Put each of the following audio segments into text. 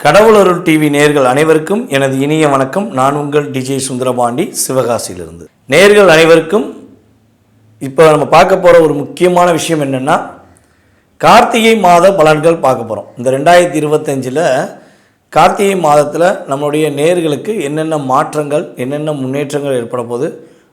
கடவுளருள் TV நேர்கள் அனைவருக்கும் எனது இனிய வணக்கம். நான் உங்கள் டிஜே சுந்தரபாண்டி சிவகாசியிலிருந்து. நேர்கள் அனைவருக்கும் இப்போ நம்ம பார்க்க போகிற ஒரு முக்கியமான விஷயம் என்னென்னா கார்த்திகை மாத பலன்கள் பார்க்க போகிறோம் இந்த ரெண்டாயிரத்தி இருபத்தஞ்சில் கார்த்திகை மாதத்தில் நம்மளுடைய நேர்களுக்கு என்னென்ன மாற்றங்கள் என்னென்ன முன்னேற்றங்கள் ஏற்பட போகுது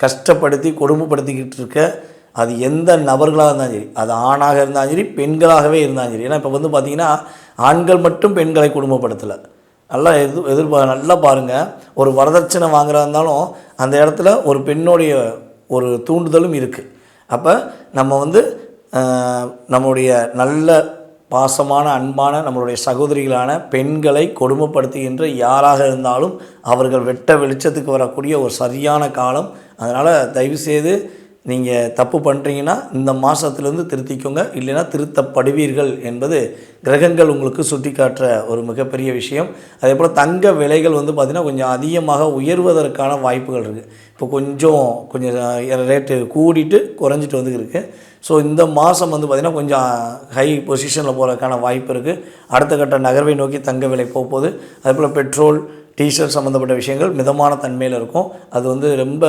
கஷ்டப்படுத்தி கொடுமைப்படுத்திக்கிட்டு இருக்க அது எந்த நபர்களாக இருந்தாலும் சரி அது ஆணாக இருந்தாலும் சரி பெண்களாகவே இருந்தாலும் சரி. ஏன்னா இப்போ வந்து பார்த்திங்கன்னா ஆண்கள் மட்டும் பெண்களை கொடுமைப்படுத்தலை. நல்லா எதிர் எதிர்பார் நல்லா பாருங்கள் ஒரு வரதட்சணை வாங்குறதா இருந்தாலும் அந்த இடத்துல ஒரு பெண்ணுடைய ஒரு தூண்டுதலும் இருக்குது அப்போ நம்ம வந்து நம்முடைய நல்ல பாசமான அன்பான நம்மளுடைய சகோதரிகளான பெண்களை கொடுமைப்படுத்துகின்ற யாராக இருந்தாலும் அவர்கள் வெட்ட வெளிச்சத்துக்கு வரக்கூடிய ஒரு சரியான காலம். அதனால் தயவுசெய்து நீங்கள் தப்பு பண்ணுறீங்கன்னா இந்த மாதத்துலேருந்து திருத்திக்கோங்க. இல்லைன்னா திருத்தப்படுவீர்கள் என்பது கிரகங்கள் உங்களுக்கு சுட்டி காட்டுற ஒரு மிகப்பெரிய விஷயம். அதே போல் தங்க விலைகள் வந்து பார்த்திங்கன்னா கொஞ்சம் அதிகமாக உயர்வதற்கான வாய்ப்புகள் இருக்குது இப்போ கொஞ்சம் கொஞ்சம் ரேட்டு கூடிட்டு குறைஞ்சிட்டு வந்து இருக்குது ஸோ இந்த மாதம் வந்து பார்த்திங்கன்னா கொஞ்சம் ஹை பொசிஷனில் போகிறதுக்கான வாய்ப்பு இருக்குது அடுத்த கட்ட நகர்வை நோக்கி தங்க விலை போக போகுது. அதே போல் பெட்ரோல் டீசல் சம்மந்தப்பட்ட விஷயங்கள் மிதமான தன்மையில் இருக்கும். அது வந்து ரொம்ப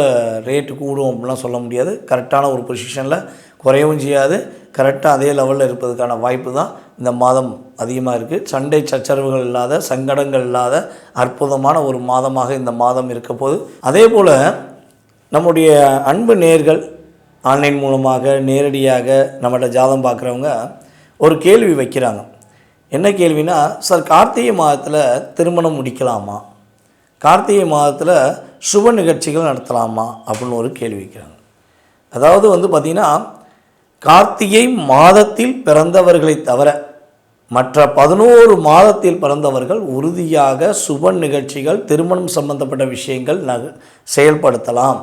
ரேட்டு கூடும் அப்படிலாம் சொல்ல முடியாது. கரெக்டான ஒரு பொசிஷனில் குறையவும் செய்யாது. கரெக்டாக அதே லெவலில் இருப்பதற்கான வாய்ப்பு தான் இந்த மாதம் அதிகமாக இருக்குது சண்டை சச்சரவுகள் இல்லாத சங்கடங்கள் இல்லாத அற்புதமான ஒரு மாதமாக இந்த மாதம் இருக்க போது அதே போல் நம்முடைய அன்பு நேர்கள் ஆன்லைன் மூலமாக நேரடியாக நம்மகிட்ட ஜாதம் பார்க்குறவங்க ஒரு கேள்வி வைக்கிறாங்க. என்ன கேள்வினா சார் கார்த்திகை மாதத்தில் திருமணம் முடிக்கலாமா? கார்த்திகை மாதத்தில் சுப நிகழ்ச்சிகள் நடத்தலாமா? அப்படின்னு ஒரு கேள்வி வைக்கிறாங்க. அதாவது வந்து பார்த்திங்கன்னா கார்த்திகை மாதத்தில் பிறந்தவர்களை தவிர மற்ற பதினோரு மாதத்தில் பிறந்தவர்கள் உறுதியாக சுப நிகழ்ச்சிகள் திருமணம் சம்பந்தப்பட்ட விஷயங்கள் ந செயல்படுத்தலாம்.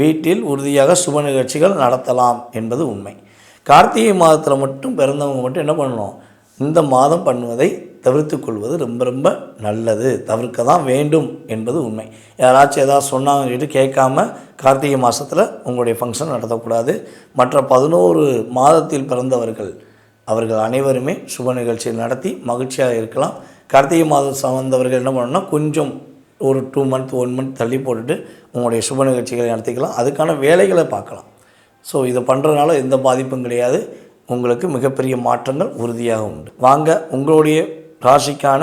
வீட்டில் உறுதியாக சுப நிகழ்ச்சிகள் நடத்தலாம் என்பது உண்மை. கார்த்திகை மாதத்தில் மட்டும் பிறந்தவங்க மட்டும் என்ன பண்ணணும்? இந்த மாதம் பண்ணுவதை தவிர்த்து கொள்வது ரொம்ப ரொம்ப நல்லது. தவிர்க்க தான் வேண்டும் என்பது உண்மை. யாராச்சும் ஏதாவது சொன்னாங்கன்னு சொல்லிட்டு கேட்காம கார்த்திகை மாதத்தில் உங்களுடைய ஃபங்க்ஷன் நடத்தக்கூடாது. மற்ற பதினோரு மாதத்தில் பிறந்தவர்கள் அவர்கள் அனைவருமே சுப நிகழ்ச்சியில் நடத்தி மகிழ்ச்சியாக இருக்கலாம். கார்த்திகை மாதம் சார்ந்தவர்கள் என்ன பண்ணணும்னா கொஞ்சம் ஒரு டூ மந்த் ஒன் மந்த் தள்ளி போட்டுட்டு உங்களுடைய சுப நிகழ்ச்சிகளை நடத்திக்கலாம். அதுக்கான வேலைகளை பார்க்கலாம். ஸோ இதை பண்ணுறதுனால எந்த பாதிப்பும் கிடையாது. உங்களுக்கு மிகப்பெரிய மாற்றங்கள் உறுதியாக உண்டு. வாங்க உங்களுடைய ராசிக்கான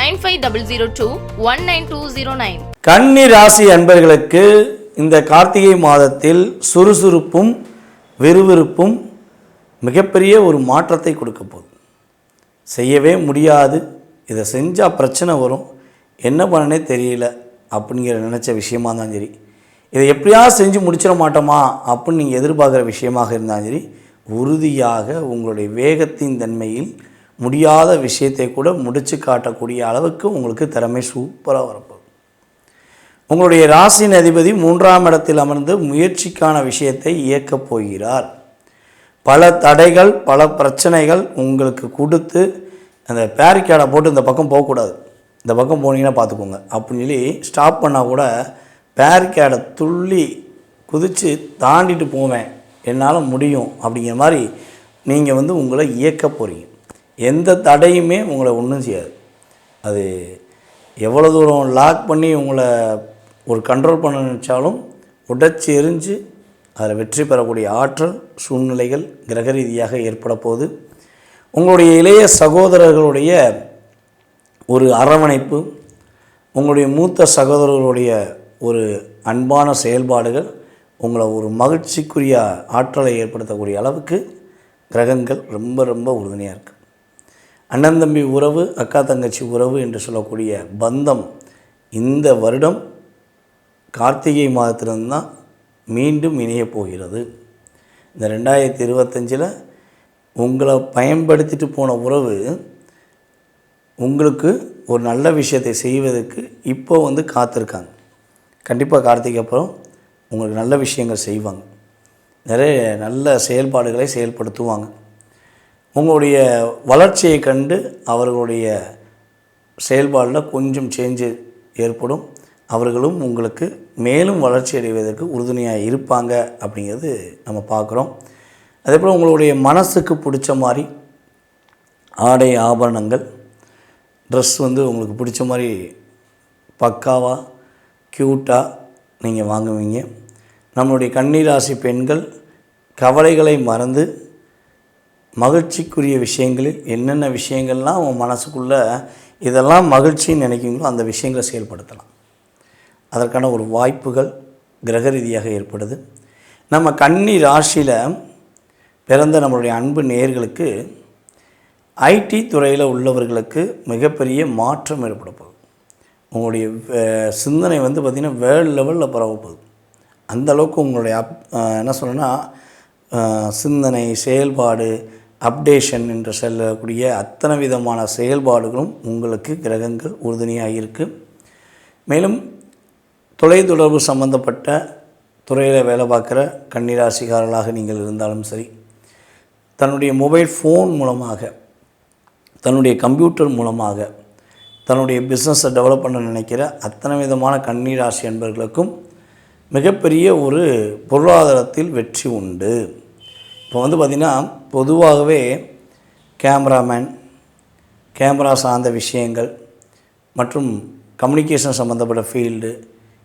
Nine five double zero two one nine two zero nine. கன்னி ராசி அன்பர்களுக்கு இந்த கார்த்திகை மாதத்தில் சுறுசுறுப்பும் விறுவிறுப்பும் மிகப்பெரிய ஒரு மாற்றத்தை கொடுக்க போகுது. செய்யவே முடியாது. இதை செஞ்சால் பிரச்சனை வரும். என்ன பண்ணனே தெரியல அப்படிங்கிற நினச்ச விஷயமா இருந்தாலும் சரி. இதை எப்படியாவது செஞ்சு முடிச்சிட மாட்டோமா அப்படின்னு நீங்கள் எதிர்பார்க்குற விஷயமாக இருந்தாலும் சரி உறுதியாக உங்களுடைய வேகத்தின் தன்மையில் முடியாத விஷயத்தை கூட முடித்து காட்டக்கூடிய அளவுக்கு உங்களுக்கு திறமை சூப்பராக வரப்போகுது. உங்களுடைய ராசியின் அதிபதி மூன்றாம் இடத்தில் அமர்ந்து முயற்சிக்கான விஷயத்தை இயக்கப் போகிறார். பல தடைகள் பல பிரச்சனைகள் உங்களுக்கு கொடுத்து அந்த பேரிக்காடை போட்டு இந்த பக்கம் போகக்கூடாது. இந்த பக்கம் போனீங்கன்னா பார்த்துக்கோங்க. அப்படின்னு சொல்லி ஸ்டாப் பண்ணால் கூட பேரிக்காடை துள்ளி குதித்து தாண்டிட்டு போவேன். என்னால் முடியும் அப்படிங்கிற மாதிரி நீங்கள் வந்து உங்களை இயக்க போகிறீங்க எந்த தடையுமே உங்களை ஒன்றும் செய்யாது. அது எவ்வளோ தூரம் லாக் பண்ணி உங்களை ஒரு கண்ட்ரோல் பண்ண நினச்சாலும் உடச்சி எரிஞ்சு அதில் வெற்றி பெறக்கூடிய ஆற்றல் சூழ்நிலைகள் கிரக ரீதியாக ஏற்பட போகுது உங்களுடைய இளைய சகோதரர்களுடைய ஒரு அரவணைப்பு உங்களுடைய மூத்த சகோதரர்களுடைய ஒரு அன்பான செயல்பாடுகள் உங்களை ஒரு மகிழ்ச்சிக்குரிய ஆற்றலை ஏற்படுத்தக்கூடிய அளவுக்கு கிரகங்கள் ரொம்ப ரொம்ப உறுதுணையாக இருக்குது அண்ணன் தம்பி உறவு அக்கா தங்கச்சி உறவு என்று சொல்லக்கூடிய பந்தம் இந்த வருடம் கார்த்திகை மாதத்திலிருந்து தான் மீண்டும் இணையப் போகிறது. இந்த ரெண்டாயிரத்தி இருபத்தஞ்சில் உங்களை பயன்படுத்திட்டு போன உறவு உங்களுக்கு ஒரு நல்ல விஷயத்தை செய்வதற்கு இப்போ வந்து காத்திருக்காங்க. கண்டிப்பாக கார்த்திகை அப்புறம் உங்களுக்கு நல்ல விஷயங்கள் செய்வாங்க. நிறைய நல்ல செயல்பாடுகளை செயல்படுத்துவாங்க. உங்களுடைய வளர்ச்சியை கண்டு அவர்களுடைய செயல்பாடில் கொஞ்சம் சேஞ்சு ஏற்படும். அவர்களும் உங்களுக்கு மேலும் வளர்ச்சி அடைவதற்கு உறுதுணையாக இருப்பாங்க அப்படிங்கிறது நம்ம பார்க்குறோம். அதே போல் உங்களுடைய மனசுக்கு பிடிச்ச மாதிரி ஆடை ஆபரணங்கள் ட்ரெஸ் வந்து உங்களுக்கு பிடிச்ச மாதிரி பக்காவாக க்யூட்டாக நீங்கள் வாங்குவீங்க. நம்மளுடைய கண்ணீராசி பெண்கள் கவலைகளை மறந்து மகிழ்ச்சிக்குரிய விஷயங்களில் என்னென்ன விஷயங்கள்லாம் உன் மனசுக்குள்ளே இதெல்லாம் மகிழ்ச்சின்னு நினைக்கிறீங்களோ அந்த விஷயங்களை செயல்படுத்தலாம். அதற்கான ஒரு வாய்ப்புகள் கிரக ரீதியாக ஏற்படுது. நம்ம கன்னி ராசியில் பிறந்த நம்மளுடைய அன்பு நேர்களுக்கு ஐடி துறையில் உள்ளவர்களுக்கு மிகப்பெரிய மாற்றம் ஏற்பட போகுது. உங்களுடைய சிந்தனை வந்து பார்த்திங்கன்னா வேர்ல்டு லெவலில் பரவ போகுது. அந்த அளவுக்கு உங்களுடைய அப் என்ன சொல்லணும்னா சிந்தனை செயல்பாடு அப்டேஷன் என்று சொல்லக்கூடிய அத்தனை விதமான செயல்பாடுகளும் உங்களுக்கு கிரகங்கள் உறுதுணையாக இருக்குது மேலும் தொலைத்தொடர்பு சம்பந்தப்பட்ட துறையில் வேலை பார்க்குற கன்னிராசிக்காரர்களாக நீங்கள் இருந்தாலும் சரி தன்னுடைய மொபைல் ஃபோன் மூலமாக தன்னுடைய கம்ப்யூட்டர் மூலமாக தன்னுடைய பிஸ்னஸை டெவலப் பண்ண நினைக்கிற அத்தனை விதமான கன்னிராசி என்பவர்களுக்கும் மிகப்பெரிய ஒரு பொருளாதாரத்தில் வெற்றி உண்டு. இப்போ வந்து பார்த்திங்கன்னா பொதுவாகவே கேமராமேன் கேமரா சார்ந்த விஷயங்கள் மற்றும் கம்யூனிகேஷன் சம்மந்தப்பட்ட ஃபீல்டு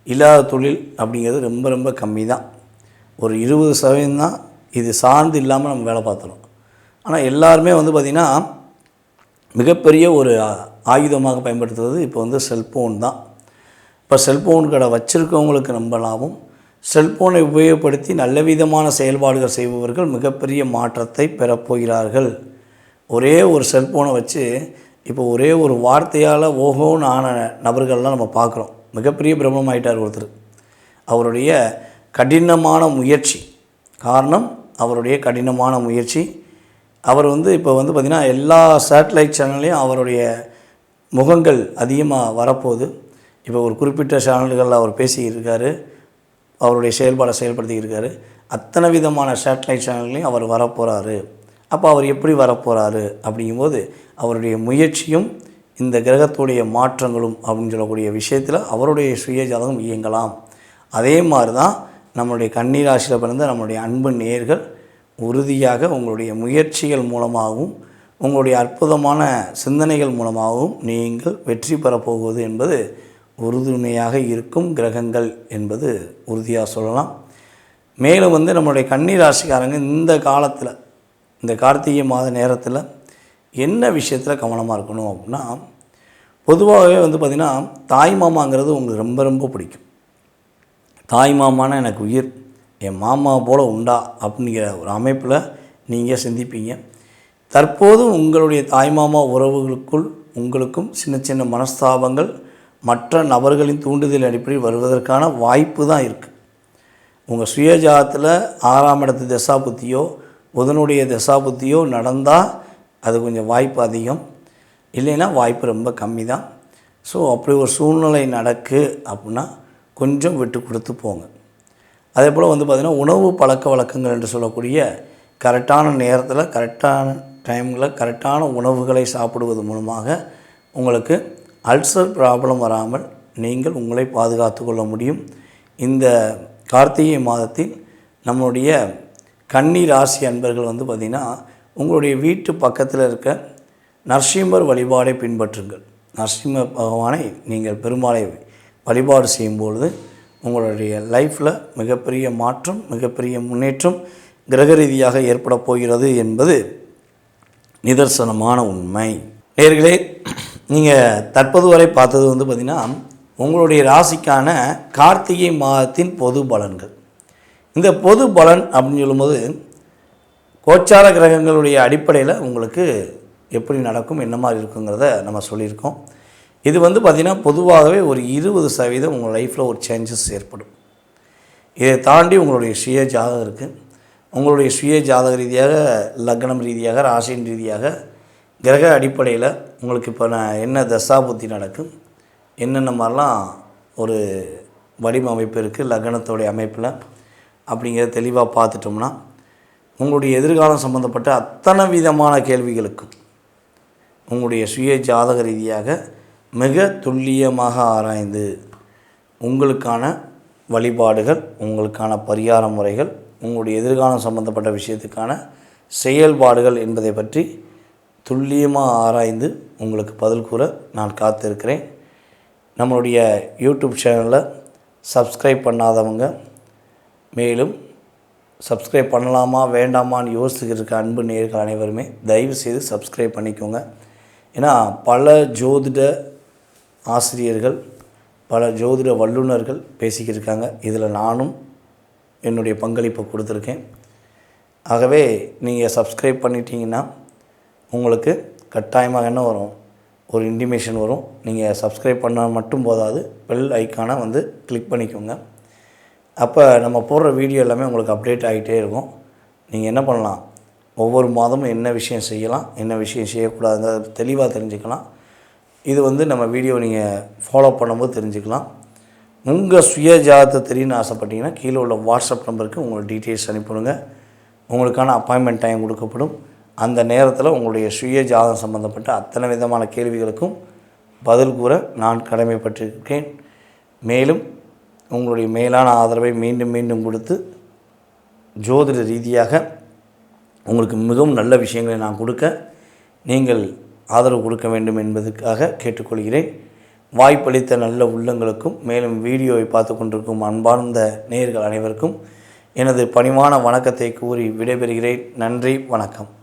இல்லாத தொழில் அப்படிங்கிறது ரொம்ப ரொம்ப கம்மி தான் ஒரு இருபது சதவீதம் தான் இது சார்ந்து இல்லாமல் நம்ம வேலை பார்த்துறோம். ஆனால் எல்லாருமே வந்து பார்த்திங்கன்னா மிகப்பெரிய ஒரு ஆயுதமாக பயன்படுத்துவது இப்போ வந்து செல்ஃபோன் தான். இப்போ செல்ஃபோன் கடை வச்சுருக்கவங்களுக்கு ரொம்ப லாபம். செல்ஃபோனை உபயோகப்படுத்தி நல்ல விதமான செயல்பாடுகள் செய்பவர்கள் மிகப்பெரிய மாற்றத்தை பெறப்போகிறார்கள் ஒரே ஒரு செல்ஃபோனை வச்சு இப்போ ஒரே ஒரு வார்த்தையால் ஓஹோன்னு ஆன நபர்கள்லாம் நம்ம பார்க்குறோம். மிகப்பெரிய பிரபலமாயிட்டார் ஒருத்தர். அவருடைய கடினமான முயற்சி. காரணம் அவருடைய கடினமான முயற்சி. அவர் வந்து இப்போ வந்து பார்த்திங்கன்னா எல்லா சேட்டலைட் சேனல்லையும் அவருடைய முகங்கள் அதிகமாக வரப்போகுது. இப்போ ஒரு குறிப்பிட்ட சேனல்களில் அவர் பேசியிருக்காரு. அவருடைய செயல்பாடை செயல்படுத்தியிருக்காரு அத்தனை விதமான சேட்டலைட் சேனல்லையும் அவர் வரப்போகிறாரு அப்போ அவர் எப்படி வரப்போகிறாரு அப்படிங்கும்போது அவருடைய முயற்சியும் இந்த கிரகத்துடைய மாற்றங்களும் அப்படின்னு சொல்லக்கூடிய விஷயத்தில் அவருடைய சுய ஜாதகம் இயங்கலாம். அதே மாதிரி தான் நம்மளுடைய கன்னிராசியில் பிறந்த நம்மளுடைய அன்பு நேர்கள் உறுதியாக உங்களுடைய முயற்சிகள் மூலமாகவும் உங்களுடைய அற்புதமான சிந்தனைகள் மூலமாகவும் நீங்கள் வெற்றி பெறப்போகுது என்பது உறுதுணையாக இருக்கும் கிரகங்கள் என்பது உறுதியாக சொல்லலாம். மேலும் வந்து நம்மளுடைய கன்னிராசிக்காரங்க இந்த காலத்தில் இந்த கார்த்திகை மாத நேரத்தில் என்ன விஷயத்தில் கவனமாக இருக்கணும் அப்படின்னா பொதுவாகவே வந்து பார்த்திங்கன்னா தாய் மாமாங்கிறது உங்களுக்கு ரொம்ப ரொம்ப பிடிக்கும். தாய் மாமானா எனக்கு உயிர் என் மாமா போல் உண்டா அப்படிங்கிற ஒரு அமைப்பில் நீங்கள் சிந்திப்பீங்க. தற்போது உங்களுடைய தாய்மாமா உறவுகளுக்குள் உங்களுக்கும் சின்ன சின்ன மனஸ்தாபங்கள் மற்ற நபர்களின் தூண்டுதல் அடிப்படையில் வருவதற்கான வாய்ப்பு தான் இருக்குது உங்கள் சுயஜாதத்தில் ஆறாம் இடத்து தசாபுத்தியோ புதனுடைய தசாபுத்தியோ நடந்தால் அது கொஞ்சம் வாய்ப்பு அதிகம். இல்லைன்னா வாய்ப்பு ரொம்ப கம்மி தான். ஸோ அப்படி ஒரு சூழ்நிலை நடக்கு அப்படின்னா கொஞ்சம் விட்டு கொடுத்து போங்க. அதே போல் வந்து பார்த்திங்கன்னா உணவு பழக்க வழக்கங்கள் என்று சொல்லக்கூடிய கரெக்டான நேரத்தில் கரெக்டான டைமில் கரெக்டான உணவுகளை சாப்பிடுவது மூலமாக உங்களுக்கு அல்சர் ப்ராப்ளம் வராமல் நீங்கள் உங்களை பாதுகாத்து கொள்ள முடியும். இந்த கார்த்திகை மாதத்தில் நம்மளுடைய கன்னி ராசி அன்பர்கள் வந்து பார்த்திங்கன்னா உங்களுடைய வீட்டு பக்கத்தில் இருக்க நரசிம்மர் வழிபாடை பின்பற்றுங்கள். நரசிம்ம பகவானை நீங்கள் பெருமாளை வழிபாடு செய்யும்பொழுது உங்களுடைய லைஃப்பில் மிகப்பெரிய மாற்றம் மிகப்பெரிய முன்னேற்றம் கிரக ரீதியாக ஏற்பட போகிறது என்பது நிதர்சனமான உண்மை. நேர்களே நீங்கள் தற்போது வரை பார்த்தது வந்து பார்த்திங்கன்னா உங்களுடைய ராசிக்கான கார்த்திகை மாதத்தின் பொது பலன்கள். இந்த பொது பலன் அப்படின்னு சொல்லும்போது கோச்சார கிரகங்களுடைய அடிப்படையில் உங்களுக்கு எப்படி நடக்கும் என்ன மாதிரி இருக்குங்கிறத நம்ம சொல்லியிருக்கோம். இது வந்து பார்த்திங்கன்னா பொதுவாகவே ஒரு இருபது சதவீதம் உங்கள் லைஃப்பில் ஒரு சேஞ்சஸ் ஏற்படும். இதை தாண்டி உங்களுடைய சுய ஜாதகம் இருக்குது உங்களுடைய சுய ஜாதக ரீதியாக லக்னம் ரீதியாக ராசியின் ரீதியாக கிரக அடிப்படையில் உங்களுக்கு இப்போ நான் என்ன தசாபுத்தி நடக்கும் என்னென்ன மாதிரிலாம் ஒரு வடிவமைப்பு இருக்குது லக்னத்தோடைய அமைப்பில் அப்படிங்கிறத தெளிவாக பார்த்துட்டோம்னா உங்களுடைய எதிர்காலம் சம்மந்தப்பட்ட அத்தனை விதமான கேள்விகளுக்கும் உங்களுடைய சுய ஜாதக ரீதியாக மிக துல்லியமாக ஆராய்ந்து உங்களுக்கான வழிபாடுகள் உங்களுக்கான பரிகார முறைகள் உங்களுடைய எதிர்காலம் சம்பந்தப்பட்ட விஷயத்துக்கான செயல்பாடுகள் என்பதை பற்றி துல்லியமாக ஆராய்ந்து உங்களுக்கு பதில் கூற நான் காத்திருக்கிறேன். நம்மளுடைய யூடியூப் சேனலில் சப்ஸ்கிரைப் பண்ணாதவங்க மேலும் சப்ஸ்கிரைப் பண்ணலாமா வேண்டாமான்னு யோசிச்சுக்கிட்டு இருக்க அன்பு நேர்கள் அனைவருமே தயவு செய்து சப்ஸ்கிரைப் பண்ணிக்கோங்க. ஏன்னா பல ஜோதிட ஆசிரியர்கள் பல ஜோதிட வல்லுநர்கள் பேசிக்கிட்டு இருக்காங்க. இதில் நானும் என்னுடைய பங்களிப்பை கொடுத்துருக்கேன். ஆகவே நீங்கள் சப்ஸ்கிரைப் பண்ணிட்டீங்கன்னா உங்களுக்கு கட்டாயமாக என்ன வரும்? ஒரு இன்டிமேஷன் வரும். நீங்கள் சப்ஸ்கிரைப் பண்ணால் மட்டும் போதாது. பெல் ஐக்கானை வந்து கிளிக் பண்ணிக்கோங்க. அப்போ நம்ம போடுற வீடியோ எல்லாமே உங்களுக்கு அப்டேட் ஆகிட்டே இருக்கும். நீங்கள் என்ன பண்ணலாம்? ஒவ்வொரு மாதமும் என்ன விஷயம் செய்யலாம்? என்ன விஷயம் செய்யக்கூடாதுங்கிறத தெளிவாக தெரிஞ்சுக்கலாம். இது வந்து நம்ம வீடியோ நீங்கள் ஃபாலோ பண்ணும்போது தெரிஞ்சுக்கலாம். உங்கள் சுய ஜாதத்தை தெரியும்னு ஆசைப்பட்டீங்கன்னா கீழே உள்ள வாட்ஸ்அப் நம்பருக்கு உங்களுக்கு டீட்டெயில்ஸ் அனுப்பிவிடுங்க. உங்களுக்கான அப்பாயின்மெண்ட் டைம் கொடுக்கப்படும். அந்த நேரத்தில் உங்களுடைய சுய ஜாதகம் சம்பந்தப்பட்ட அத்தனை விதமான கேள்விகளுக்கும் பதில் கூற நான் கடமைப்பட்டிருக்கேன். மேலும் உங்களுடைய மேலான ஆதரவை மீண்டும் மீண்டும் கொடுத்து ஜோதிட ரீதியாக உங்களுக்கு மிகவும் நல்ல விஷயங்களை நான் கொடுக்க நீங்கள் ஆதரவு கொடுக்க வேண்டும் என்பதற்காக கேட்டுக்கொள்கிறேன். வாய்ப்பளித்த நல்ல உள்ளங்களுக்கும் மேலும் வீடியோவை பார்த்து கொண்டிருக்கும் அன்பார்ந்த நேயர்கள் அனைவருக்கும் எனது பணிவான வணக்கத்தை கூறி விடைபெறுகிறேன். நன்றி வணக்கம்.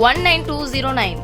one nine two zero nine